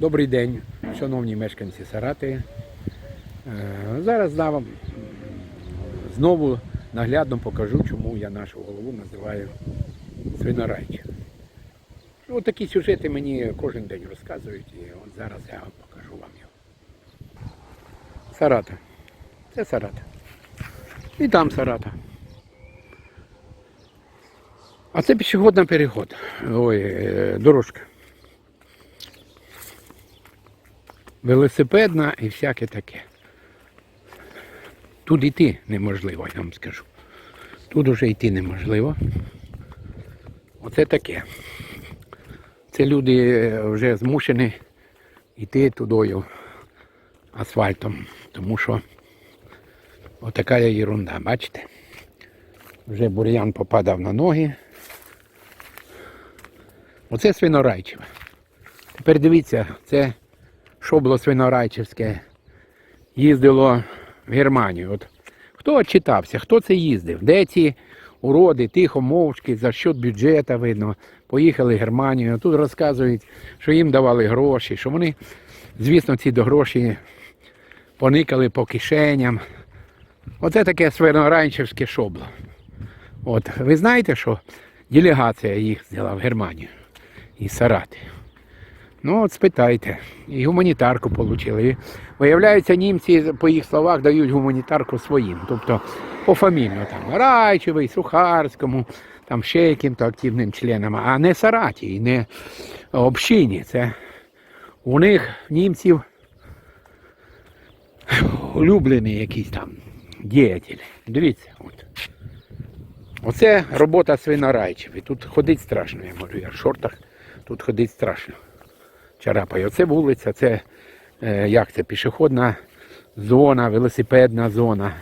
Добрий день, шановні мешканці Сарати. Е, Зараз да, вам знову наглядно покажу, чому я нашу голову називаю свинорайчик. Ось такі сюжети мені кожен день розказують, і от зараз я покажу вам його. Сарата. Це Сарата. І там Сарата. А це пішохідний переход. Ой, е, дорожка. Велосипедна і всяке таке. Тут йти неможливо, я вам скажу. Тут вже йти неможливо. Оце таке. Це люди е, вже змушені йти тудою асфальтом, тому що отака є ерунда, бачите? Вже бур'ян попадав на ноги. Оце свинорайчеве. Тепер дивіться, це шобло свинорайчевське їздило в Германію. От хто читався, хто це їздив? Де ці уроди, тихо, мовчки, за счет бюджету видно, поїхали в Германію. Тут розказують, що їм давали гроші, що вони, звісно, ці гроші поникали по кишеням. Оце таке свинорайчевське шобло. От, ви знаєте, що делегація їх взяла в Германію із Сарати. Ну, от спитайте. І гуманітарку отримали. Виявляється, німці, по їх словах, дають гуманітарку своїм. Тобто пофамільно там Райчевий, Сухарському, там ще яким-то активним членам, а не Сараті, і не общині. Це у них німців улюблені якісь там діятелі. Дивіться, от. Оце робота свинорайчеві. Тут ходить страшно, я можу, я в шортах, тут ходить страшно. Чарапає. Оце вулиця, це е, як це, пішохідна зона, велосипедна зона.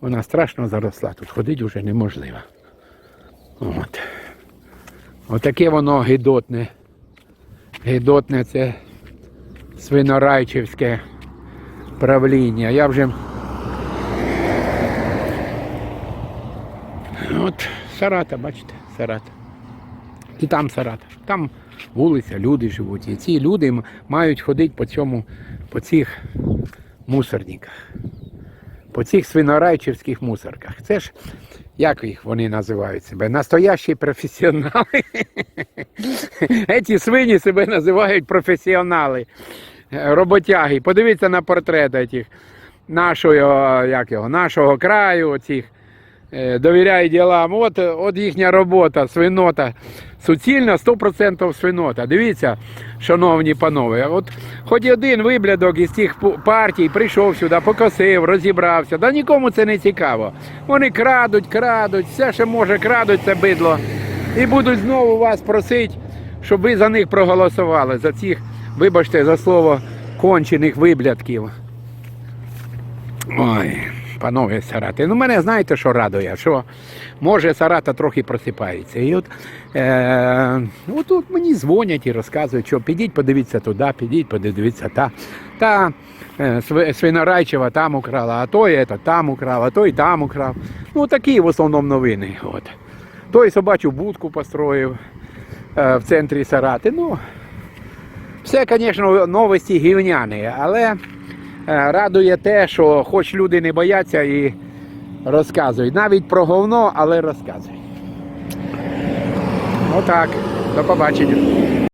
Вона страшно заросла, тут ходити вже неможливо. От. Отаке воно гидотне. Гидотне це свинорайчевське правління. Я вже. От Сарата, бачите, Сарата. І там Сарата. Там вулиця, люди живуть. І ці люди мають ходити по цьому, по цих мусорниках, по цих свинорайчівських мусорках. Це ж як їх вони називають себе? Настоящі професіонали. Ці свині себе називають професіонали, е, роботяги. Подивіться на портрети цих нашого, як його, нашого краю, цих е, довіряй ділам. От, от їхня робота, свинота. Суцільна 100% свинота. Дивіться, шановні панове, от хоч один виблядок із цих партій прийшов сюди, покосив, розібрався. Да нікому це не цікаво. Вони крадуть, крадуть, все, що може, крадуть це бидло. І будуть знову вас просити, щоб ви за них проголосували, за цих, вибачте, за слово кончених виблядків. Ой, панове Сарати. Ну, мене знаєте, що радує, що може Сарата трохи просипається. І от, е, от, от мені дзвонять і розказують, що підіть, подивіться туди, підіть, подивіться та. Та е, Свинорайчева там украла, а той это, там украв, а той там украв. Ну, такі в основному новини. От. Той собачу будку построїв е, в центрі Сарати. Ну, все, звісно, новості гівняні, але радує те, що хоч люди не бояться і розказують. Навіть про говно, але розказують. Отак. До побачення.